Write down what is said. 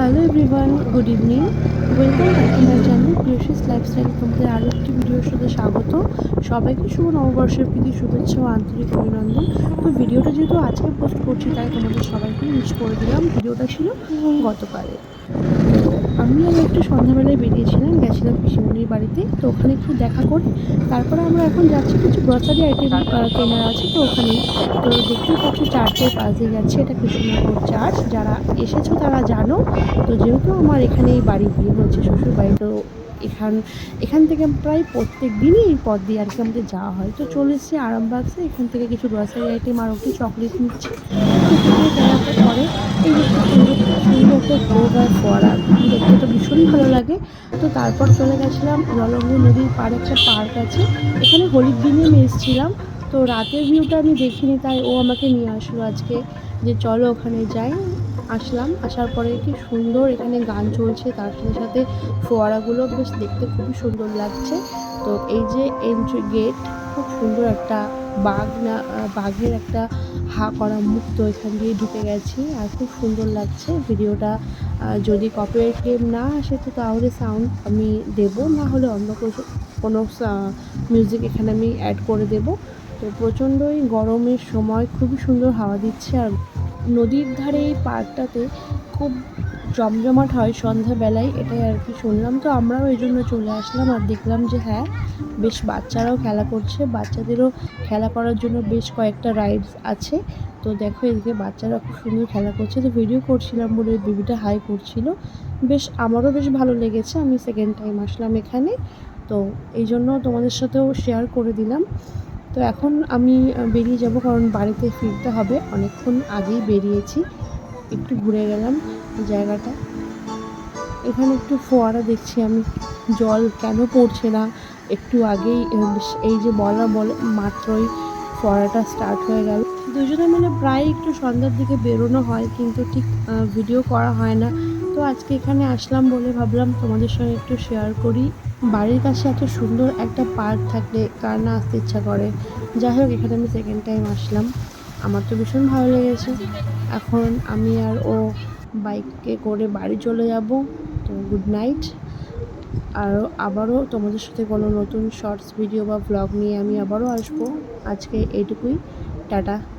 Hello everyone good evening welcome back to my channel Priyasi's lifestyle তোমাদের আরও একটি ভিডিওর সাথে স্বাগত। সবাইকে শুভ নববর্ষের প্রীতি, শুভেচ্ছা ও আন্তরিক অভিনন্দন। তো ভিডিওটা যেহেতু আজকে পোস্ট করছি, তাই তোমাদের সবাইকে মিস করে দিলাম। ভিডিওটা ছিল গতকালে তো আমি একটু সন্ধ্যাবেলায় বেরিয়েছিলাম, গেছিলাম পিসিমণির বাড়িতে। তো ওখানে একটু দেখা করে, তারপরে আমরা এখন যাচ্ছি কিছু গ্রসারি আইটেম কেনার আছে তো ওখানে তো দেখতে পাচ্ছ চার্চের পাশ যাচ্ছে, এটা কৃষ্ণনগর চার্চ যারা এসেছ তারা জানো। তো যেহেতু আমার এখানেই বাড়ি বিয়ে হয়েছে শ্বশুর বাড়ি তো এখান এখান থেকে প্রায় প্রত্যেক দিনই এই পথ দিয়ে আর কি আমাদের যাওয়া হয়। তো চলে এসেছি আরামবাগসে, এখান থেকে কিছু গ্রসারি আইটেম আর কি চকলেট নিচ্ছি। পরে এই একটা ভোগ আর ফোয়ারা দেখতে তো ভীষণই ভালো লাগে। তো তারপর চলে গেছিলাম জলঙ্গ নদীর পাড়ে একটা পার্ক আছে। এখানে হোলির দিনে আমি এসেছিলাম। তো রাতের ভিউটা আমি দেখিনি, তাই ও আমাকে নিয়ে আসলো আজকে যে চলো ওখানে যাই। আসলাম, আসার পরে কি সুন্দর এখানে গান চলছে, তার সাথে সাথে ফোয়ারাগুলো বেশ দেখতে খুবই সুন্দর লাগছে। তো এই যে এন্ট্রি গেট খুব সুন্দর একটা বাঘ না বাঘের একটা হা করা মুক্ত এখান দিয়ে ঢুকে গেছি, আর খুব সুন্দর লাগছে। ভিডিওটা যদি কপিরাইট ক্লেম না আসে তো তাহলে সাউন্ড আমি দেব, না হলে অন্য কোনো মিউজিক এখানে আমি অ্যাড করে দেব। তো প্রচণ্ডই গরমের সময় খুবই সুন্দর হাওয়া দিচ্ছে আর নদীর ধারে এই পার্কটাতে খুব জমজমাট হয় সন্ধ্যাবেলায়, এটাই আর কি শুনলাম। তো আমরাও এই জন্য চলে আসলাম আর দেখলাম যে হ্যাঁ বেশ বাচ্চারাও খেলা করছে, বাচ্চাদেরও খেলা করার জন্য বেশ কয়েকটা রাইডস আছে। তো দেখো এদিকে বাচ্চারা খুব সুন্দর খেলা করছে। তো ভিডিও করছিলাম বলে ওই বেবিটা হাই করছিল। বেশ, আমারও বেশ ভালো লেগেছে, আমি সেকেন্ড টাইম আসলাম এখানে। তো এই জন্য তোমাদের সাথেও শেয়ার করে দিলাম। তো এখন আমি বেরিয়ে যাব কারণ বাড়িতে ফিরতে হবে। অনেকক্ষণ আগেই বেরিয়েছি। একটু ঘুরে গেলাম জায়গাটা। এখানে একটু ফোয়ারা দেখছি আমি। জল কেন পড়ছে না? একটু আগেই এই যে বলা বলে মাত্রই ফোয়ারাটা স্টার্ট হয়ে গেল। দুজনে মিলে প্রায় একটু সন্ধ্যার দিকে বেরোনো হয়, কিন্তু ঠিক ভিডিও করা হয় না। তো আজকে এখানে আসলাম বলে ভাবলাম তোমাদের সঙ্গে একটু শেয়ার করি। বাড়ির কাছে এত সুন্দর একটা পার্ক থাকলে কার না আসতে ইচ্ছা করে? যাই হোক, এখানে আমি সেকেন্ড টাইম আসলাম। আমার তো ভীষণ ভালো লেগেছে। এখন আমি আর ও বাইকে করে বাড়ি চলে যাব। তো গুড নাইট আর আবারও তোমাদের সাথে কোনো নতুন শর্টস ভিডিও বা ব্লগ নিয়ে আমি আবারও আসব। আজকে এইটুকুই। টাটা।